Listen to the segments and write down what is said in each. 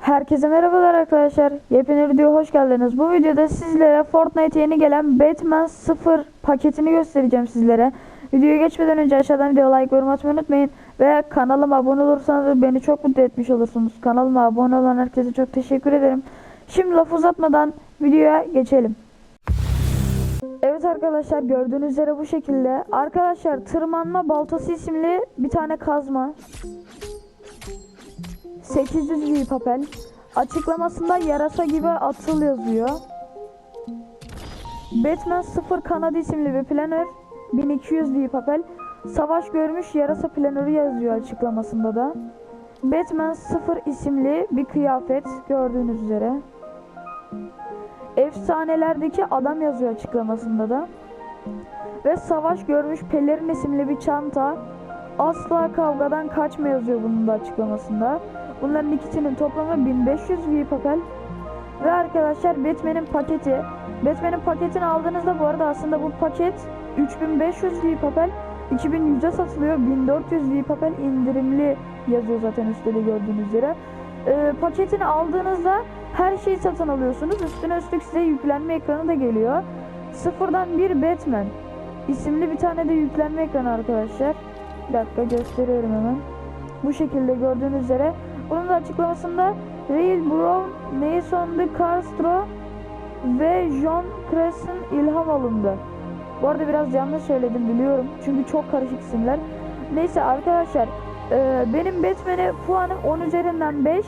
Herkese merhabalar arkadaşlar. Yepyeni videoya hoş geldiniz. Bu videoda sizlere Fortnite yeni gelen Batman 0 paketini göstereceğim sizlere. Videoya geçmeden önce aşağıdan video like yorum atmayı unutmayın. Ve kanalıma abone olursanız beni çok mutlu etmiş olursunuz. Kanalıma abone olan herkese çok teşekkür ederim. Şimdi laf uzatmadan videoya geçelim. Arkadaşlar gördüğünüz üzere bu şekilde. Arkadaşlar tırmanma baltası isimli bir tane kazma. 800 V papel. Açıklamasında yarasa gibi atıl yazıyor. Batman 0 Kanadi isimli bir planör. 1200 V papel. Savaş görmüş yarasa planörü yazıyor açıklamasında da. Batman 0 isimli bir kıyafet gördüğünüz üzere. Efsanelerdeki adam yazıyor açıklamasında da. Ve savaş görmüş pelerin isimli bir çanta. Asla kavgadan kaçma yazıyor bunun da açıklamasında. Bunların ikisinin toplamı 1500 V papel. Ve arkadaşlar Batman'in paketi. Batman'in paketini aldığınızda bu arada aslında bu paket 3500 V papel 2100'e satılıyor. 1400 V papel indirimli yazıyor zaten üstte de gördüğünüz üzere. Ee, paketini aldığınızda her şeyi satın alıyorsunuz. Üstüne üstlük size yüklenme ekranı da geliyor. Sıfırdan bir Batman isimli bir tane de yüklenme ekranı arkadaşlar. Bir dakika gösteriyorum hemen. Bu şekilde gördüğünüz üzere. Bunun da açıklamasında Real Brown, Nason de Castro ve John Cresson ilham alındı. Bu arada biraz yanlış söyledim biliyorum. Çünkü çok karışık isimler. Neyse arkadaşlar e, benim Batman'e puanım 10 üzerinden 5.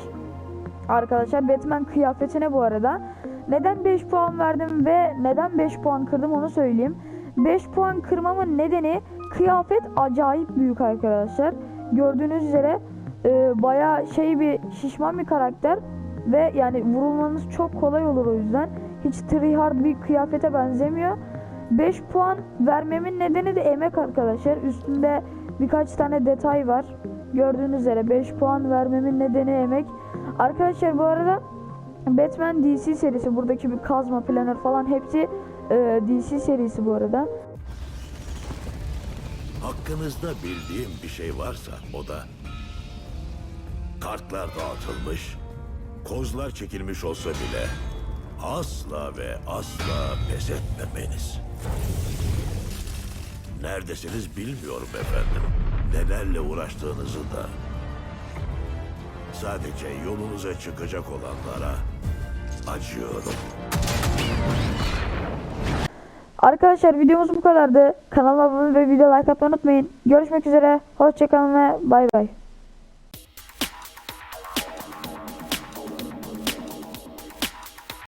Arkadaşlar Batman kıyafetine bu arada. Neden 5 puan verdim ve neden 5 puan kırdım onu söyleyeyim. 5 puan kırmamın nedeni kıyafet acayip büyük arkadaşlar. Gördüğünüz üzere e, bayağı şey bir şişman bir karakter ve yani vurulmanız çok kolay olur o yüzden. Hiç tryhard bir kıyafete benzemiyor. 5 puan vermemin nedeni de emek arkadaşlar. Üstünde birkaç tane detay var. Gördüğünüz üzere 5 puan vermemin nedeni emek. Arkadaşlar bu arada Batman DC serisi buradaki bir kazma planör falan hepsi e, DC serisi bu arada. Hakkınızda bildiğim bir şey varsa o da kartlar dağıtılmış, kozlar çekilmiş olsa bile asla ve asla pes etmemeniz. Neredesiniz bilmiyorum efendim. Nelerle uğraştığınızı da. Sadece yolunuza çıkacak olanlara acıyorum. Arkadaşlar videomuz bu kadardı. Kanalıma abone ve video like atmayı unutmayın. Görüşmek üzere. Hoşçakalın ve bay bay.